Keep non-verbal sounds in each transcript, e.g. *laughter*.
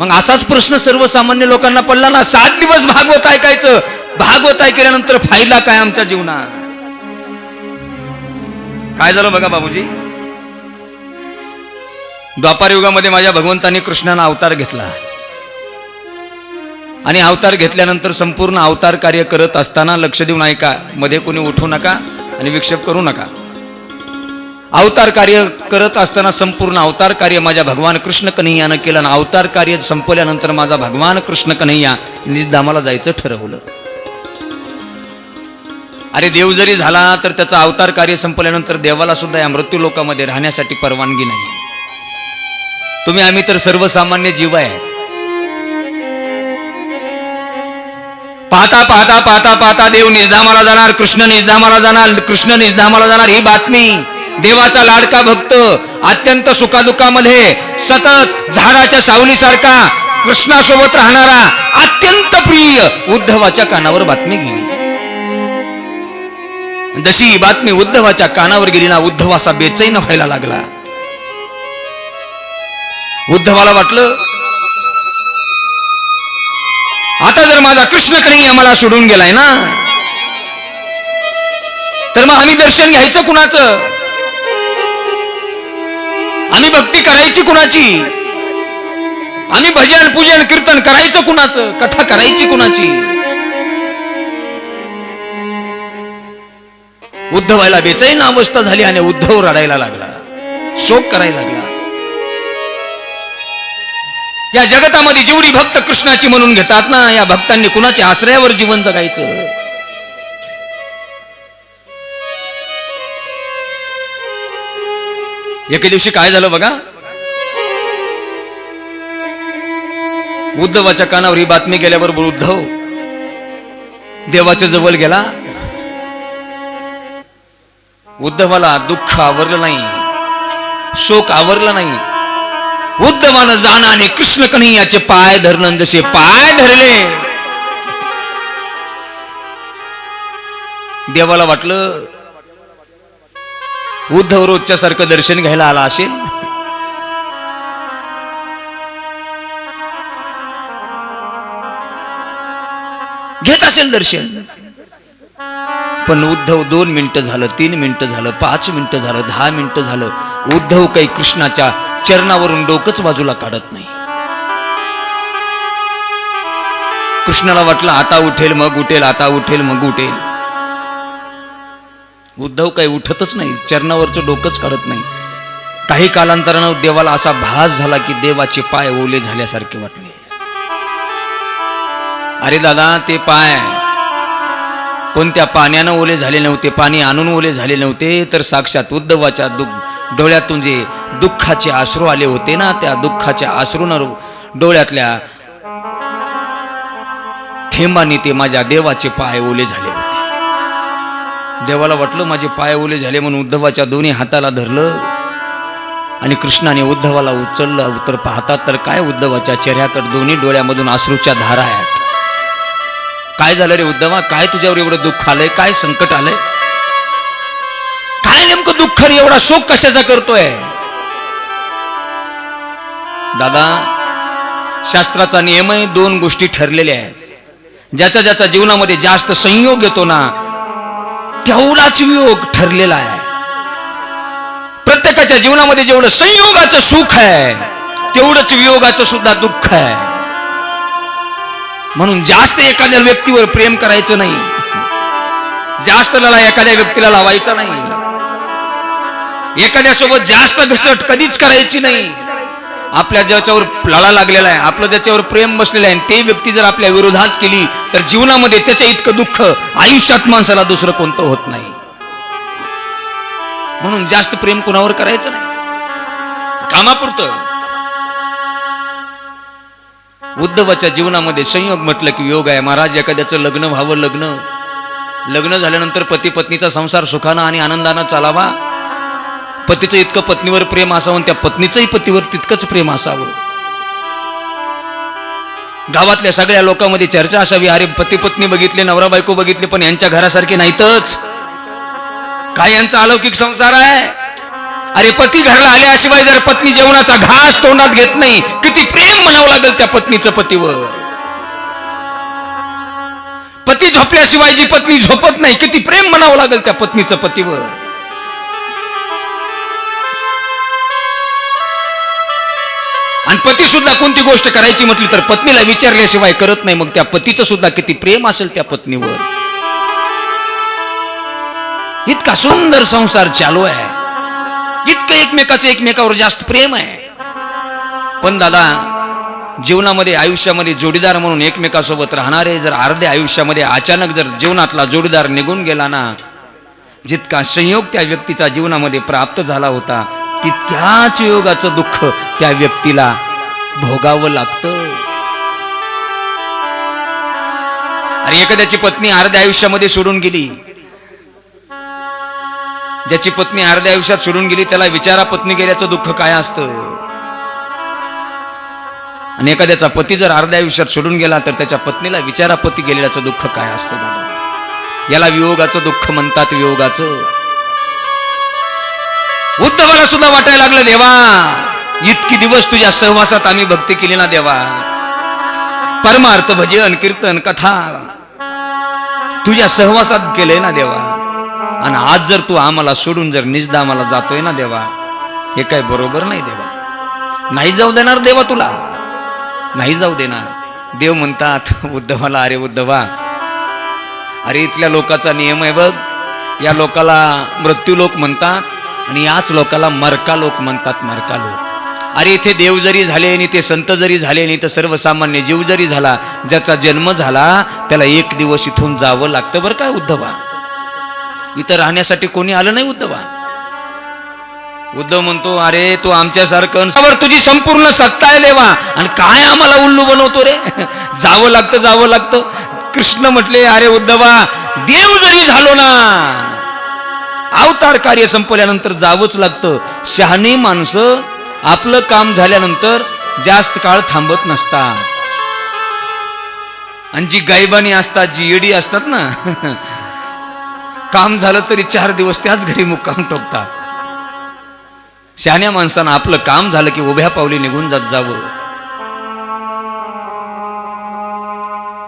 मग असाच प्रश्न सर्वसामान्य लोकांना पडला ना सात दिवस भागवत ऐकायचं. भागवत ऐकल्यानंतर फायदा काय आमच्या जीवनात? काय झालं बघा बाबूजी? द्वापार युगामध्ये माझ्या भगवंताने कृष्णानं अवतार घेतला. आणि अवतार घेतल्यानंतर संपूर्ण अवतार कार्य करत असताना लक्ष देऊन ऐका मध्ये कोणी उठू नका आणि विक्षेप करू नका. अवतार कार्य करत असताना संपूर्ण अवतार कार्य माझ्या भगवान कृष्ण कन्हैयानं केलं आणि अवतार कार्य संपल्यानंतर माझा भगवान कृष्ण कन्हैया निजधामाला जायचं ठरवलं. अरे देव जरी झाला तर त्याचा अवतार कार्य संपल्यानंतर देवाला सुद्धा या मृत्यू लोकामध्ये राहण्यासाठी परवानगी नाही. तुम्ही आम्ही तर सर्वसामान्य जीव आहे. पाहता पाहता पाहता पाहता देव निजधामाला जाणार कृष्ण निजधामाला जाणार कृष्ण निजधामाला जाणार ही बातमी. देवाचा लाडका भक्त अत्यंत सुखादुखामध्ये सतत झाडाच्या सावलीसारखा कृष्णासोबत राहणारा अत्यंत प्रिय उद्धवाच्या कानावर बातमी गेली. जशी ही बातमी उद्धवाच्या कानावर गेली ना उद्धव असा बेचैन व्हायला लागला. उद्धवाला वाटलं आता जर माझा कृष्ण कन्हैया मला सोडून गेलाय ना तर मग आम्ही दर्शन घ्यायचं कुणाचं? आम्ही भक्ती करायची कुणाची? आम्ही भजन पूजन कीर्तन करायचं कुणाचं? कथा करायची कुणाची? उद्धवायला बेचैन अवस्था झाली आणि उद्धव रडायला लागला. शोक करायला लागला. या जगतामध्ये जेवढी भक्त कृष्णाची म्हणून घेतात ना या भक्तांनी कुणाच्या आश्रयावर जीवन जगायचं? एके दिवशी काय झालं बघा? उद्धवाच्या कानावर ही बातमी गेल्याबरोबर उद्धव देवाच्या जवळ गेला. उद्धवाला दुःख आवरलं नाही शोक आवरला नाही. उद्धवानं जाणं आणि कृष्ण कन्हैयाचे पाय धरणं जसे पाय धरले देवाला वाटलं उद्धव रोजच्या सारखं दर्शन घ्यायला आला असेल? घेत असेल दर्शन. पण उद्धव दोन मिनिटं झालं तीन मिनिटं झालं पाच मिनिटं झालं दहा मिनिटं झालं. उद्धव काही कृष्णाच्या चरणावरून डोकंच बाजूला काढत नाही. कृष्णाला वाटलं आता उठेल मग उठेल आता उठेल मग उठेल. उद्धव काही उठतच नाही चरणावरचं डोकंच काढत नाही. काही कालांतरानं देवाला असा भास झाला की देवाचे पाय ओले झाल्यासारखे वाटले. अरे दादा ते पाय. कोणत्या पाण्यानं ओले झाले नव्हते पाणी आणून ओले झाले नव्हते तर साक्षात उद्धवाच्या दुःख डोळ्यातून जे दुःखाचे आश्रू आले होते ना त्या दुःखाच्या आश्रून डोळ्यातल्या थेंबाने ते माझ्या देवाचे पाय ओले झाले होते. देवाला वाटलं माझे पाय ओले झाले म्हणून उद्धवाच्या दोन्ही हाताला धरलं. आणि कृष्णाने उद्धवाला उचललं. तर पाहतात तर काय उद्धवाच्या चेहऱ्याकडे दोन्ही डोळ्यामधून अश्रूच्या धारा आहेत. काय झालं रे उद्धवा? काय तुझ्यावर एवढं दुःख आलंय? काय संकट आलंय? काय नेमकं दुःख रे? एवढा शोक कशाचा करतोय? दादा शास्त्राचा नियमही दोन गोष्टी ठरलेल्या आहेत. ज्याच्या ज्याच्या जीवनामध्ये जास्त संयोग येतो ना तेवढाच वियोग ठरलेला आहे. प्रत्येकाच्या जीवनामध्ये जेवढं संयोगाचं सुख आहे तेवढंच वियोगाचं सुद्धा दुःख आहे. म्हणून जास्त एखाद्या व्यक्तीवर प्रेम करायचं नाही. जास्त लढा एखाद्या व्यक्तीला लावायचा नाही. एखाद्या सोबत जास्त घसट कधीच करायची नाही. आपल्या ज्याच्यावर लळा लागलेला आहे आपलं ज्याच्यावर प्रेम बसलेलं आहे ते व्यक्ती जर आपल्या विरोधात केली तर जीवनामध्ये त्याच्या इतकं दुःख आयुष्यात माणसाला दुसरं कोणतं होत नाही. म्हणून जास्त प्रेम कुणावर करायचं नाही. कामापुरतं. उद्धवाच्या जीवनामध्ये संयोग म्हटलं की योग आहे महाराज एखाद्याचं लग्न व्हावं लग्न. लग्न झाल्यानंतर पती पत्नीचा संसार सुखानं आणि आनंदानं चालावा. पतीचं इतकं पत्नीवर प्रेम असावं त्या पत्नीचंही पतीवर तितकंच प्रेम असावं. गावातल्या सगळ्या लोकांमध्ये चर्चा असावी. अरे पती पत्नी बघितले नवरा बायको बघितले पण यांच्या घरासारखे नाहीतच. काय यांचा अलौकिक संसार आहे? अरे पती घरला आल्याशिवाय जर पत्नी जेवणाचा घास तोंडात घेत नाही किती प्रेम म्हणावं लागेल त्या पत्नीचं पतीवर? पती झोपल्याशिवाय जी पत्नी झोपत नाही किती प्रेम म्हणावं लागेल त्या पत्नीचं पतीवर? आणि पती सुद्धा कोणती गोष्ट करायची म्हटली तर पत्नीला विचारल्याशिवाय करत नाही. मग त्या पतीचं सुद्धा किती प्रेम असेल त्या पत्नीवर. इतका सुंदर संसार चालू आहे. इतकं एकमेकाचं एकमेकावर जास्त प्रेम आहे. पण दादा जीवनामध्ये आयुष्यामध्ये जोडीदार म्हणून एकमेकासोबत राहणारे जर अर्ध्या आयुष्यामध्ये अचानक जर जीवनातला जोडीदार निघून गेला ना जितका संयोग त्या व्यक्तीचा जीवनामध्ये प्राप्त झाला होता तितक्याच योगाचं दुःख त्या व्यक्तीला भोगावं लागतं. अरे एखाद्याची पत्नी अर्ध्या आयुष्यामध्ये सोडून गेली. ज्याची पत्नी अर्ध्या आयुष्यात सोडून गेली त्याला विचारा पत्नी गेल्याचं दुःख काय असतं? आणि एखाद्याचा पती जर अर्ध्या आयुष्यात सोडून गेला तर त्याच्या पत्नीला विचारा पती गेलेल्याचं दुःख काय असतं? याला वियोगाचं दुःख म्हणतात वियोगाचं. उद्धवाला सुद्धा वाटायला लागलं देवा इतकी दिवस तुझ्या सहवासात आम्ही भक्ती केली ना देवा. परमार्थ भजन कीर्तन कथा. तुझ्या सहवासात केलंय ना देवा. आणि आज जर तू आम्हाला सोडून जर निजदा आम्हाला जातोय ना देवा हे काय बरोबर नाही देवा. नाही जाऊ देणार देवा तुला. नाही जाऊ देणार. देव म्हणतात उद्धवाला अरे उद्धवा अरे इथल्या लोकाचा नियम आहे बघ. या लोकाला मृत्यू लोक म्हणतात आणि याच लोकाला मरका लोक म्हणतात मरका लोक. अरे इथे देव जरी झाले आणि ते संत जरी झाले नाही तर सर्वसामान्य जीव जरी झाला ज्याचा जन्म झाला त्याला एक दिवस इथून जावं लागतं बरं काय उद्धवा? इथं राहण्यासाठी कोणी आलं नाही उद्धवा? उद्धव म्हणतो अरे तू आमच्यासारखं तुझी संपूर्ण सत्ता आहे लेवा. आणि काय आम्हाला उल्लू बनवतो रे? जावं लागतं जावं लागतं. कृष्ण म्हटले अरे उद्धवा देव जरी झालो ना अवतार कार्य संपल्यानंतर जावंच लागतं. शहाणी माणसं आपलं काम झाल्यानंतर जास्त काळ थांबत नसतात. आणि जी गायबानी असतात जी येडी असतात ना *laughs* काम झालं तरी चार दिवस त्याच घरी मुक्काम टोकतात शहाण्या माणसानं आपलं काम झालं की उभ्या पावली निघून जात जावं.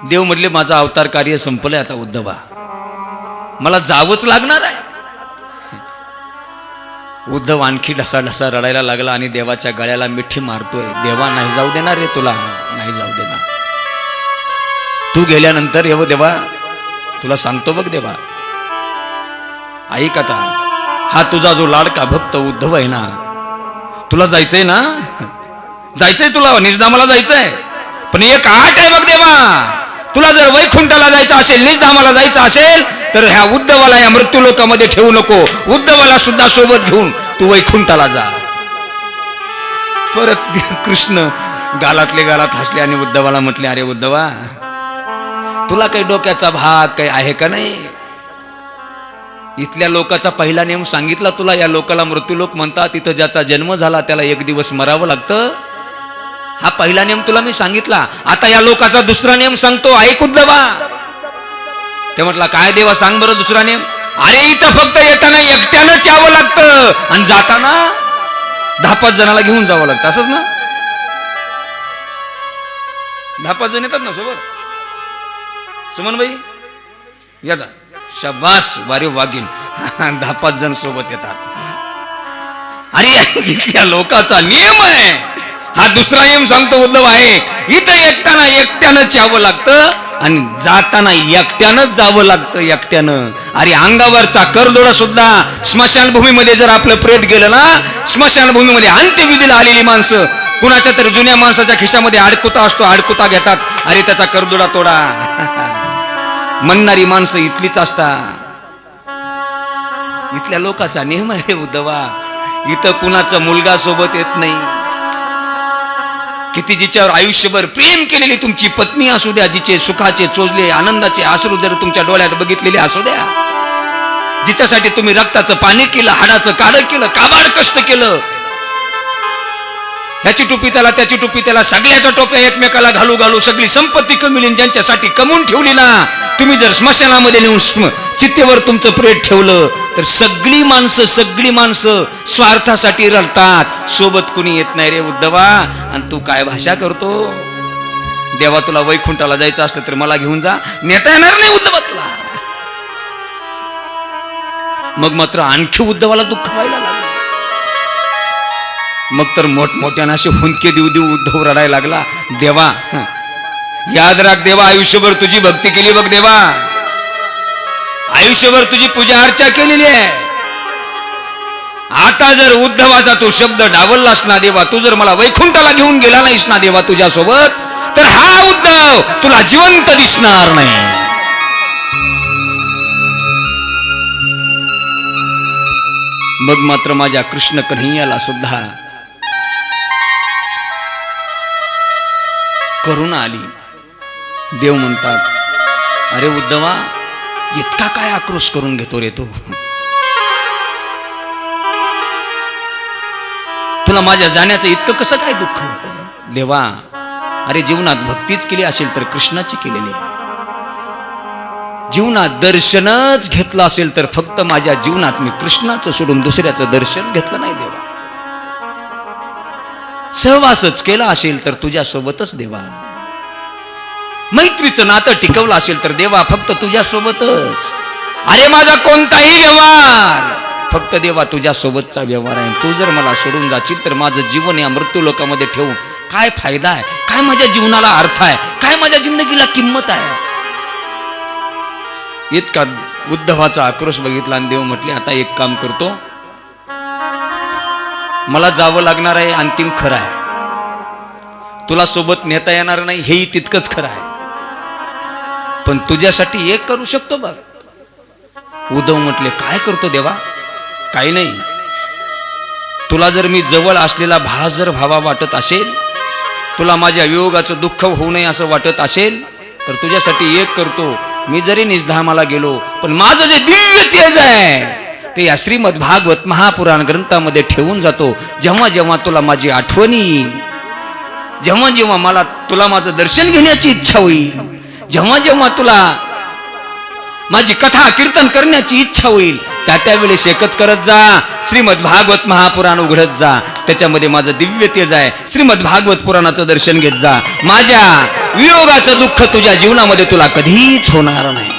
देव म्हटले माझं अवतार कार्य संपलंय आता उद्धवा. मला जावंच लागणार आहे. उद्धव आणखी ढसा ढसा रडायला लागला आणि देवाच्या गळ्याला मिठी मारतोय. देवा नाही जाऊ देणार रे तुला. नाही जाऊ देणार. तू गेल्यानंतर येव देवा. तुला सांगतो बघ देवा. ऐक आता. हा तुझा जो लाडका भक्त उद्धव आहे ना तुला जायचंय ना? जायचंय तुला. निजदामाला जायचंय. पण एक आठ आहे बघ देवा. तुला जर वैकुंठाला जायचं असेल निजधामाला जायचं असेल तर ह्या उद्धवाला या मृत्यू लोकामध्ये ठेवू नको. उद्धवाला सुद्धा सोबत घेऊन तू वैकुंठाला जा. परत कृष्ण गालातले गालात हसले आणि उद्धवाला म्हटले अरे उद्धवा तुला काही डोक्याचा भाग काही आहे का नाही? इथल्या लोकाचा पहिला नियम सांगितला तुला या लोकाला मृत्यू लोक म्हणतात. तिथं ज्याचा जन्म झाला त्याला एक दिवस मरावं लागतं. हा पहिला नियम तुला मी सांगितला. आता या लोकाचा दुसरा नियम सांगतो. ऐक दबा ते म्हटला काय देवा सांग बरं दुसरा नियम. अरे इथं फक्त येताना एकट्यानंच यावं लागतं. आणि जाताना दहा पाच जणाला घेऊन जावं लागतं. असंच ना? दहा पाच जण येतात ना सोबत? सुमन भाई या शबास वारे वागिन. दहा *laughs* पाच जण सोबत येतात. अरे *laughs* या लोकाचा नियम आहे. हा दुसरा एम सांगतो उद्धव आहे. इथं एकट्यानं एकट्यानंच यावं लागतं आणि जाताना एकट्यानंच जावं लागतं एकट्यानं. अरे अंगावरचा करदोडा सुद्धा स्मशानभूमीमध्ये जर आपलं प्रेत गेलं ना स्मशानभूमीमध्ये अंत्यविधीला आलेली माणसं कुणाच्या तरी जुन्या माणसाच्या खिशामध्ये अडकुता असतो अडकुता घेतात. अरे त्याचा करदोडा तोडा. *laughs* म्हणणारी माणसं इथलीच असतात. इथल्या लोकाचा नियम आहे उद्धवा. इथं कुणाचा मुलगा सोबत येत नाही. किती जिच्यावर आयुष्यभर प्रेम केलेली तुमची पत्नी असू द्या जिचे सुखाचे चोजले आनंदाचे आसरू जर तुमच्या डोळ्यात बघितलेले असू द्या. जिच्यासाठी तुम्ही रक्ताचं पाणी केलं हाडाचं काढं केलं काबाड कष्ट केलं ह्याची टोपी त्याला त्याची टोपी त्याला. सगळ्याच्या टोप्या एकमेकाला घालू घालू सगळी संपत्ती कमिलीन ज्यांच्यासाठी कमवून ठेवली ना तुम्ही जर स्मशानामध्ये नेऊन स्म- चित्तेवर तुमचं प्रेत ठेवलं तर सगळी माणसं सगळी माणसं स्वार्थासाठी रडतात. सोबत कुणी येत नाही रे उद्धवा. आणि तू काय भाषा करतो? देवा तुला वैकुंठाला जायचं असलं तर मला घेऊन जा. नेता येणार नाही उद्धवा तुला. मग मात्र आणखी उद्धवाला दुःख व्हायला लागलं. मग तर मोठमोठ्यानं असे हुंदके देऊ देऊ उद्धव रडायला लागला. देवा याद राख देवा आयुष्यभर तुझी भक्ती केली बघ देवा. आयुष्यभर तुझी पूजा अर्चा केलेली आहे. आता जर उद्धवाचा तू शब्द डावललास ना देवा तू जर मला वैकुंठाला घेऊन गेला नाहीस ना देवा तुझ्यासोबत तर हा उद्धव तुला जिवंत दिसणार नाही. मग मात्र माझ्या कृष्ण कन्हैयाला सुद्धा करुणा आली. देव म्हणतात अरे उद्धवा इतका काय आक्रोश करून घेतो रे तू? तुला माझ्या जाण्याचं इतकं कसं काय दुःख होत? देवा अरे जीवनात भक्तीच केली असेल तर कृष्णाची केलेली आहे. जीवनात दर्शनच घेतलं असेल तर फक्त माझ्या जीवनात मी कृष्णाचं सोडून दुसऱ्याचं दर्शन घेतलं नाही देवा. सहवासच केला असेल तर तुझ्या सोबतच देवा. मैत्रीचं नातं टिकवलं असेल तर देवा फक्त तुझ्या सोबतच अरे माझा कोणताही व्यवहार फक्त देवा तुझ्या सोबतचा व्यवहार आहे. तू जर मला सोडून जाशील तर माझं जीवन या मृत्यू लोकामध्ये ठेवून काय फायदा आहे? काय माझ्या जीवनाला अर्थ आहे? काय माझ्या जिंदगीला किंमत आहे? इतका उद्धवाचा आक्रोश बघितला आणि देव म्हटले आता एक काम करतो मला जावं लागणार आहे अंतिम खरं आहे. तुला सोबत नेता येणार नाही हेही तितकंच खरं आहे. पण तुझ्यासाठी एक करू शकतो बघ. उद्धव म्हटले काय करतो देवा? काही नाही. तुला जर मी जवळ असलेला भास जर व्हावा वाटत असेल तुला माझ्या वियोगाचं दुःख होऊ नये असं वाटत असेल तर तुझ्यासाठी एक करतो. मी जरी निजधामाला गेलो पण माझं जे दिव्य तेज आहे ते या श्रीमद भागवत महापुराण ग्रंथामध्ये ठेवून जातो. जेव्हा जेव्हा तुला माझी आठवणी येईल जेव्हा जेव्हा मला तुला माझं दर्शन घेण्याची इच्छा होईल जेव्हा जेव्हा तुला माझी कथा कीर्तन करण्याची इच्छा होईल त्या त्यावेळेस एकच करत जा. श्रीमद भागवत महापुराण उघडत जा. त्याच्यामध्ये माझं दिव्य तेज आहे. श्रीमद भागवत पुराणाचं दर्शन घेत जा. माझ्या वियोगाचं दुःख तुझ्या जीवनामध्ये तुला कधीच होणार नाही.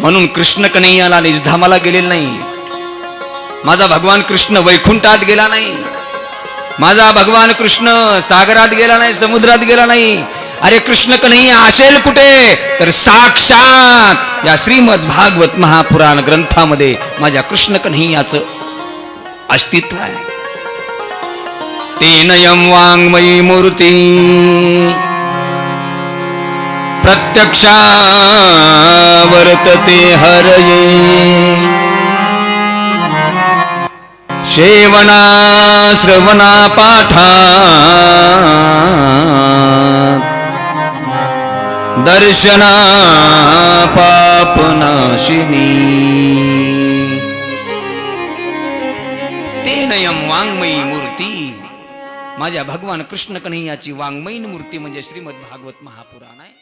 म्हणून कृष्ण कन्हैयाला निजधामाला गेलेला नाही. माझा भगवान कृष्ण वैकुंठात गेला नाही. माझा भगवान कृष्ण सागरात गेला नाही समुद्रात गेला नाही. अरे कृष्ण कन्हैया असेल कुठे? तर साक्षात या श्रीमद भागवत महापुराण ग्रंथामध्ये माझ्या कृष्ण कन्हैयाचं अस्तित्व आहे. ते नयम वाङ्मयी मूर्ती. प्रत्यक्षावर्तते हरये। शेवना श्रवणा पाठा दर्शना पापनाशिनी तेनयम वाङ्मयी मूर्ती। माझ्या भगवान कृष्ण कन्हैयाची वाङ्मयीन मूर्ती म्हणजे श्रीमद भागवत महापुराण आहे.